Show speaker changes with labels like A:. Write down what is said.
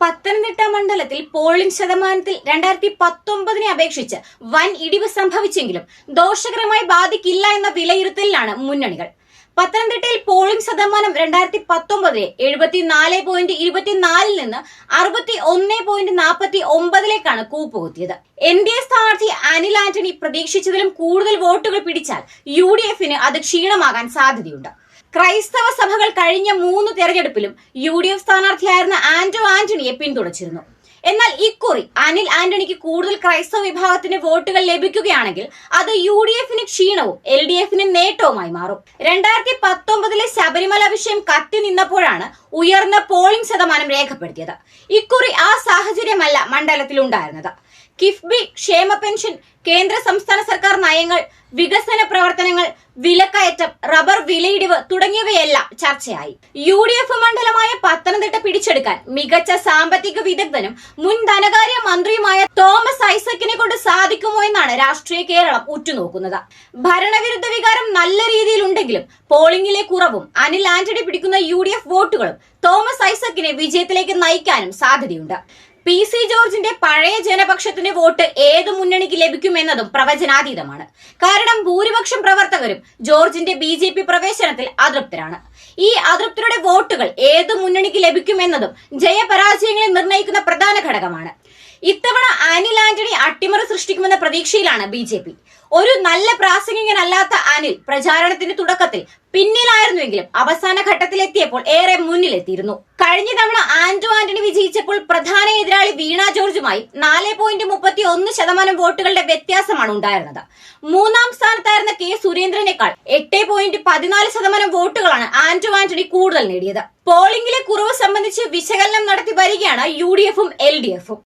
A: പത്തനംതിട്ട മണ്ഡലത്തിൽ പോളിംഗ് ശതമാനത്തിൽ രണ്ടായിരത്തി പത്തൊമ്പതിനെ അപേക്ഷിച്ച് വൻ ഇടിവ് സംഭവിച്ചെങ്കിലും ദോഷകരമായി ബാധിക്കില്ല എന്ന വിലയിരുത്തലിലാണ് മുന്നണികൾ. പത്തനംതിട്ടയിൽ പോളിംഗ് ശതമാനം രണ്ടായിരത്തി പത്തൊമ്പതിലെ എഴുപത്തിനാല് പോയിന്റ് ഇരുപത്തിനാലിൽ നിന്ന് അറുപത്തി ഒന്ന് പോയിന്റ് നാൽപ്പത്തി ഒമ്പതിലേക്കാണ് കൂപ്പുകുത്തിയത്. എൻ ഡി എ സ്ഥാനാർത്ഥി അനിൽ ആന്റണി പ്രതീക്ഷിച്ചതിലും കൂടുതൽ വോട്ടുകൾ പിടിച്ചാൽ യു ഡി എഫിന് അത് ക്ഷീണമാകാൻ സാധ്യതയുണ്ട്. ക്രൈസ്തവ സഭകൾ കഴിഞ്ഞ മൂന്ന് തെരഞ്ഞെടുപ്പിലും യു ഡി എഫ് സ്ഥാനാർത്ഥിയായിരുന്ന ആന്റോ ആന്റണിയെ പിന്തുണച്ചിരുന്നു. എന്നാൽ ഇക്കുറി അനിൽ ആന്റണിക്ക് കൂടുതൽ ക്രൈസ്തവ വിഭാഗത്തിന് വോട്ടുകൾ ലഭിക്കുകയാണെങ്കിൽ അത് യു ഡി എഫിന് ക്ഷീണവും എൽ ഡി എഫിന് നേട്ടവുമായി മാറും. രണ്ടായിരത്തി പത്തൊമ്പതിലെ ശബരിമല വിഷയം കത്തി നിന്നപ്പോഴാണ് ഉയർന്ന പോളിംഗ് ശതമാനം രേഖപ്പെടുത്തിയത്. ഇക്കുറി ആ സാഹചര്യമല്ല മണ്ഡലത്തിൽ ഉണ്ടായിരുന്നത്. കിഫ്ബി ക്ഷേമ പെൻഷൻ കേന്ദ്ര സംസ്ഥാന സർക്കാർ നയങ്ങൾ വികസന പ്രവർത്തനങ്ങൾ വിലക്കയറ്റം റബ്ബർ വിലയിടിവ് തുടങ്ങിയവയെല്ലാം ചർച്ചയായി. യു ഡി എഫ് മണ്ഡലമായ പത്തനംതിട്ട പിടിച്ചെടുക്കാൻ മികച്ച സാമ്പത്തിക വിദഗ്ധനും മുൻ ധനകാര്യ മന്ത്രിയുമായ തോമസ് ഐസക്കിനെ കൊണ്ട് സാധിക്കുമോ എന്നാണ് രാഷ്ട്രീയ കേരളം ഉറ്റുനോക്കുന്നത്. ഭരണവിരുദ്ധ വികാരം നല്ല രീതിയിലുണ്ടെങ്കിലും പോളിംഗിലെ കുറവും അനിൽ ആന്റണി പിടിക്കുന്ന യു വോട്ടുകളും തോമസ് ഐസക്കിനെ വിജയത്തിലേക്ക് നയിക്കാനും സാധ്യതയുണ്ട്. പി സി ജോർജിന്റെ പഴയ ജനപക്ഷത്തിന് വോട്ട് ഏത് മുന്നണിക്ക് ലഭിക്കുമെന്നതും പ്രവചനാതീതമാണ്. കാരണം ഭൂരിപക്ഷം പ്രവർത്തകരും ജോർജിന്റെ ബി ജെ പി പ്രവേശനത്തിൽ അതൃപ്തരാണ്. ഈ അതൃപ്തരുടെ വോട്ടുകൾ ഏത് മുന്നണിക്ക് ലഭിക്കുമെന്നതും ജയപരാജയങ്ങളെ നിർണയിക്കുന്ന പ്രധാന ഘടകമാണ്. ഇത്തവണ അനിൽ സൃഷ്ടിക്കുമെന്ന പ്രതീക്ഷയിലാണ് ബി ജെ പി. ഒരു നല്ല പ്രാസംഗികനല്ലാത്ത അനിൽ പ്രചാരണത്തിന്റെ തുടക്കത്തിൽ പിന്നിലായിരുന്നുവെങ്കിലും അവസാന ഘട്ടത്തിലെത്തിയപ്പോൾ ഏറെ മുന്നിലെത്തിയിരുന്നു. കഴിഞ്ഞ തവണ ആന്റോ ആന്റണി വിജയിച്ചപ്പോൾ പ്രധാന എതിരാളി വീണ ജോർജുമായി നാല് പോയിന്റ് മുപ്പത്തി ഒന്ന് ശതമാനം വോട്ടുകളുടെ വ്യത്യാസമാണ് ഉണ്ടായിരുന്നത്. മൂന്നാം സ്ഥാനത്തായിരുന്ന കെ സുരേന്ദ്രനേക്കാൾ എട്ട് പോയിന്റ് പതിനാല് ശതമാനം വോട്ടുകളാണ് ആന്റോ ആന്റണി കൂടുതൽ നേടിയത്. പോളിംഗിലെ കുറവ് സംബന്ധിച്ച് വിശകലനം നടത്തി വരികയാണ് യു ഡി എഫും എൽ ഡി എഫും.